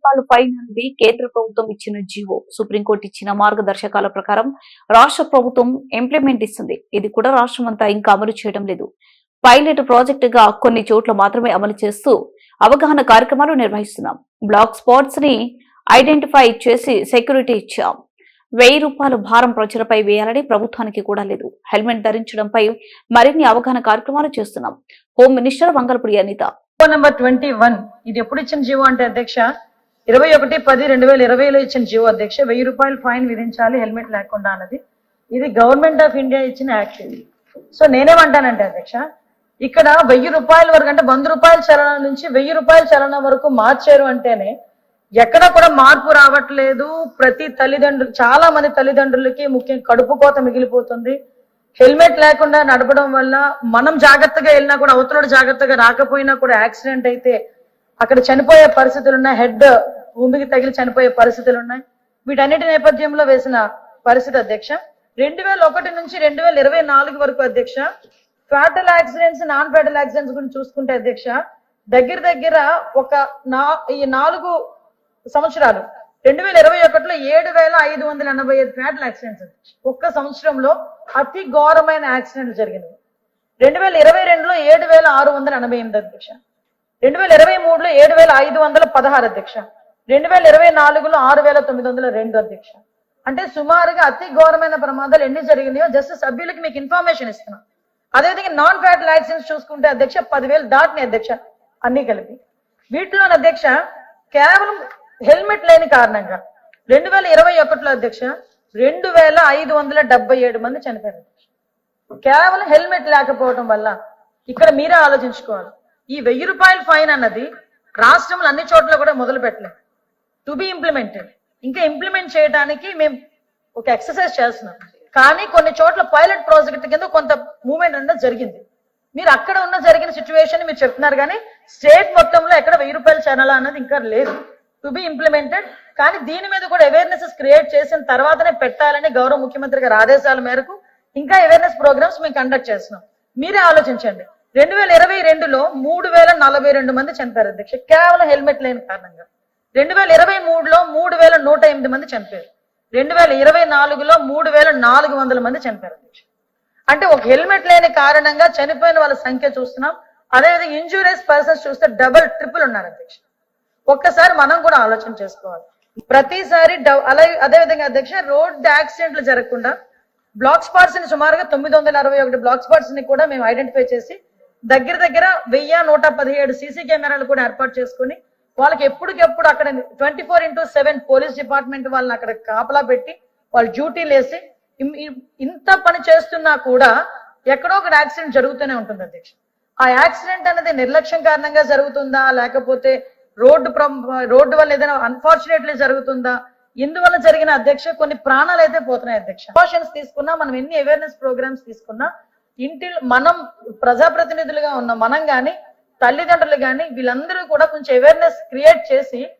రూపాయల ఫైన్ అనేది కేంద్ర ప్రభుత్వం ఇచ్చిన జీవో సుప్రీంకోర్టు ఇచ్చిన మార్గదర్శకాల ప్రకారం రాష్ట్ర ప్రభుత్వం ఇంప్లిమెంట్ ఇస్తుంది. ఇది కూడా రాష్ట్రమంతా ఇంకా అమలు చేయడం లేదు. పైలట్ ప్రాజెక్టుగా కొన్ని చోట్ల మాత్రమే అమలు చేస్తూ అవగాహన కార్యక్రమాలు నిర్వహిస్తున్నాం. బ్లాక్ స్పాట్స్ని ఐడెంటిఫై చేసి సెక్యూరిటీ ఇచ్చాం. వెయ్యి రూపాయలు భారం ప్రజలపై వేయాలని ప్రభుత్వానికి కూడా లేదు. హెల్మెట్ ధరించడంపై మరిన్ని అవగాహన కార్యక్రమాలు చేస్తున్నాం. Home minister Vangalapudi Anitha. Number twenty one ఇది ఎప్పుడు ఇచ్చిన జీవో అంటే అధ్యక్ష? ఇరవై ఒకటి పది రెండు వేల ఇరవైలో ఇచ్చిన జీవో అధ్యక్ష వెయ్యి రూపాయలు ఫైన్ విధించాలి హెల్మెట్ లేకుండా అన్నది. ఇది గవర్నమెంట్ ఆఫ్ ఇండియా ఇచ్చిన యాక్ట్ ఇది. సో నేనేమంటానంటే అధ్యక్ష ఇక్కడ వెయ్యి రూపాయల వరకు అంటే వంద రూపాయల చలనం నుంచి వెయ్యి రూపాయల చలనం వరకు మార్చారు అంటేనే ఎక్కడ కూడా మార్పు రావట్లేదు. ప్రతి తల్లిదండ్రులు చాలా మంది తల్లిదండ్రులకి ముఖ్యం కడుపు కోత మిగిలిపోతుంది. హెల్మెట్ లేకుండా నడపడం వల్ల మనం జాగ్రత్తగా వెళ్ళినా కూడా అవతలడు జాగ్రత్తగా రాకపోయినా కూడా యాక్సిడెంట్ అయితే అక్కడ చనిపోయే పరిస్థితులు ఉన్న హెడ్ భూమికి తగిలి చనిపోయే పరిస్థితులు ఉన్నాయి వీటన్నిటి నేపథ్యంలో వేసిన పరిస్థితి అధ్యక్ష రెండు వేల ఒకటి నుంచి రెండు వేల ఇరవై నాలుగు వరకు అధ్యక్ష fatal accidents non fatal accidents గురించి చూసుకుంటే అధ్యక్ష దగ్గర దగ్గర ఒక నా ఈ నాలుగు సంవత్సరాలు రెండు వేల ఇరవై ఒకటిలో ఏడు వేల ఐదు వందల ఎనభై ఐదు ఫ్యాటల్ యాక్సిడెంట్స్ ఒక్క సంవత్సరంలో అతి ఘోరమైన యాక్సిడెంట్లు జరిగినవి. రెండు వేల ఇరవై రెండులో ఏడు వేల ఆరు వందల ఎనభై ఎనిమిది అధ్యక్ష. రెండు వేల ఇరవై మూడులో ఏడు వేల ఐదు వందల పదహారు అధ్యక్ష. రెండు వేల ఇరవై నాలుగులో ఆరు వేల తొమ్మిది వందల రెండు అధ్యక్ష. అంటే సుమారుగా అతి ఘోరమైన ప్రమాదాలు ఎన్ని జరిగినాయో జస్ట్ సభ్యులకి మీకు ఇన్ఫర్మేషన్ ఇస్తున్నాం. అదేవిధంగా నాన్ ఫ్యాటల్ లైసెన్స్ చూసుకుంటే అధ్యక్ష పదివేలు దాటినాయి అధ్యక్ష అన్ని కలిపి. వీటిలో అధ్యక్ష కేవలం హెల్మెట్ లేని కారణంగా రెండు వేల ఇరవై ఒకటిలో అధ్యక్ష రెండు వేల ఐదు వందల డెబ్బై ఏడు మంది చనిపోయారు అధ్యక్ష. కేవలం హెల్మెట్ లేకపోవడం వల్ల ఇక్కడ మీరే ఆలోచించుకోవాలి. ఈ వెయ్యి రూపాయల ఫైన్ అన్నది రాష్ట్రంలో అన్ని చోట్ల కూడా మొదలు పెట్టలేదు టు బి ఇంప్లిమెంటెడ్ ఇంకా ఇంప్లిమెంట్ చేయడానికి మేము ఒక ఎక్సర్సైజ్ చేస్తున్నాం. కానీ కొన్ని చోట్ల పైలట్ ప్రాజెక్ట్ కింద కొంత మూవ్మెంట్ అనేది జరిగింది. మీరు అక్కడ ఉన్న జరిగిన సిచ్యువేషన్ మీరు చెప్తున్నారు కానీ స్టేట్ మొత్తంలో ఎక్కడ వెయ్యి రూపాయల ఛానల్ అన్నది ఇంకా లేదు. టు బి ఇంప్లిమెంటెడ్ కానీ దీని మీద కూడా అవేర్నెస్ క్రియేట్ చేసిన తర్వాతనే పెట్టాలని గౌరవ ముఖ్యమంత్రి గారి ఆదేశాల మేరకు ఇంకా అవేర్నెస్ ప్రోగ్రామ్స్ మేము కండక్ట్ చేస్తున్నాం. మీరే ఆలోచించండి. రెండు వేల ఇరవై రెండులో మూడు వేల నలభై రెండు మంది చనిపోయారు అధ్యక్ష. కేవలం హెల్మెట్ లేని కారణంగా. రెండు వేల ఇరవై మూడులో మూడు వేల నూట ఎనిమిది మంది చనిపోయారు. రెండు వేల ఇరవై నాలుగులో మూడు వేల నాలుగు వందల మంది చనిపోయారు అధ్యక్ష. అంటే ఒక హెల్మెట్ లేని కారణంగా చనిపోయిన వాళ్ళ సంఖ్య చూస్తున్నాం. అదేవిధంగా ఇంజూరియస్ పర్సన్స్ చూస్తే డబల్ ట్రిపుల్ ఉన్నారు అధ్యక్ష. ఒక్కసారి మనం కూడా ఆలోచన చేసుకోవాలి. ప్రతిసారి అలాగే అదేవిధంగా అధ్యక్ష రోడ్ యాక్సిడెంట్లు జరగకుండా బ్లాక్ స్పాట్స్ని సుమారుగా తొమ్మిది వందల అరవై ఒకటి బ్లాక్ స్పాట్స్ని కూడా మేము ఐడెంటిఫై చేసి దగ్గర దగ్గర వెయ్యి నూట పదిహేడు సీసీ కెమెరాలు కూడా ఏర్పాటు చేసుకుని వాళ్ళకి ఎప్పటికెప్పుడు అక్కడ twenty four into seven police department వాళ్ళని అక్కడ కాపలా పెట్టి వాళ్ళు డ్యూటీలు వేసి ఇంత పని చేస్తున్నా కూడా ఎక్కడో ఒక యాక్సిడెంట్ జరుగుతూనే ఉంటుంది అధ్యక్ష. ఆ యాక్సిడెంట్ అనేది నిర్లక్ష్యం కారణంగా జరుగుతుందా? లేకపోతే రోడ్డు రోడ్డు వల్ల ఏదైనా అన్ఫార్చునేట్లీ జరుగుతుందా? ఇందువల్ల జరిగిన అధ్యక్ష కొన్ని ప్రాణాలు అయితే పోతున్నాయి అధ్యక్ష. ప్రికాషన్స్ తీసుకున్నా మనం ఎన్ని అవేర్నెస్ ప్రోగ్రామ్స్ తీసుకున్నా ఇంటి మనం ప్రజాప్రతినిధులుగా ఉన్న మనం కానీ తల్లిదండ్రులు కానీ వీళ్ళందరూ కూడా కొంచెం అవేర్నెస్ క్రియేట్ చేసి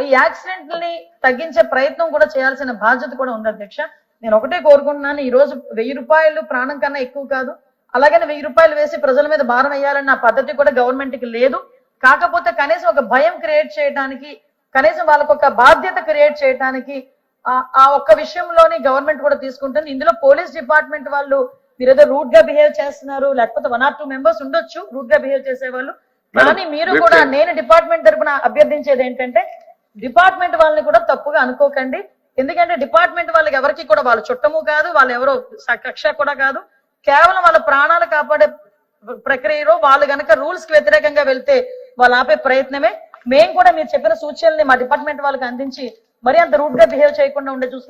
ఈ యాక్సిడెంట్ని తగ్గించే ప్రయత్నం కూడా చేయాల్సిన బాధ్యత కూడా ఉంది అధ్యక్ష. నేను ఒకటే కోరుకుంటున్నాను ఈ రోజు వెయ్యి రూపాయలు ప్రాణం కన్నా ఎక్కువ కాదు. అలాగని వెయ్యి రూపాయలు వేసి ప్రజల మీద భారం వేయాలన్న పద్ధతి కూడా గవర్నమెంట్కి లేదు. కాకపోతే కనీసం ఒక భయం క్రియేట్ చేయడానికి కనీసం వాళ్ళకు ఒక బాధ్యత క్రియేట్ చేయడానికి ఆ- ఆ ఒక్క విషయంలోని గవర్నమెంట్ కూడా తీసుకుంటుంది. ఇందులో పోలీస్ డిపార్ట్మెంట్ వాళ్ళు మీరు ఏదో రూట్గా బిహేవ్ చేస్తున్నారు లేకపోతే వన్ ఆర్ టూ మెంబర్స్ ఉండొచ్చు రూట్గా బిహేవ్ చేసే వాళ్ళు కానీ మీరు కూడా. నేను డిపార్ట్మెంట్ తరపున అభ్యర్థించేది ఏంటంటే డిపార్ట్మెంట్ వాళ్ళని కూడా తప్పుగా అనుకోకండి. ఎందుకంటే డిపార్ట్మెంట్ వాళ్ళకి ఎవరికి కూడా వాళ్ళు చుట్టము కాదు వాళ్ళు ఎవరో కక్ష కూడా కాదు. కేవలం వాళ్ళ ప్రాణాలు కాపాడే ప్రక్రియలో వాళ్ళు గనక రూల్స్కి వ్యతిరేకంగా వెళ్తే వాళ్ళు ఆపే ప్రయత్నమే. మేము కూడా మీరు చెప్పిన సూచనల్ని మా డిపార్ట్మెంట్ వాళ్ళకి అందించి మరి అంత రూట్గా బిహేవ్ చేయకుండా ఉండే చూసుకునే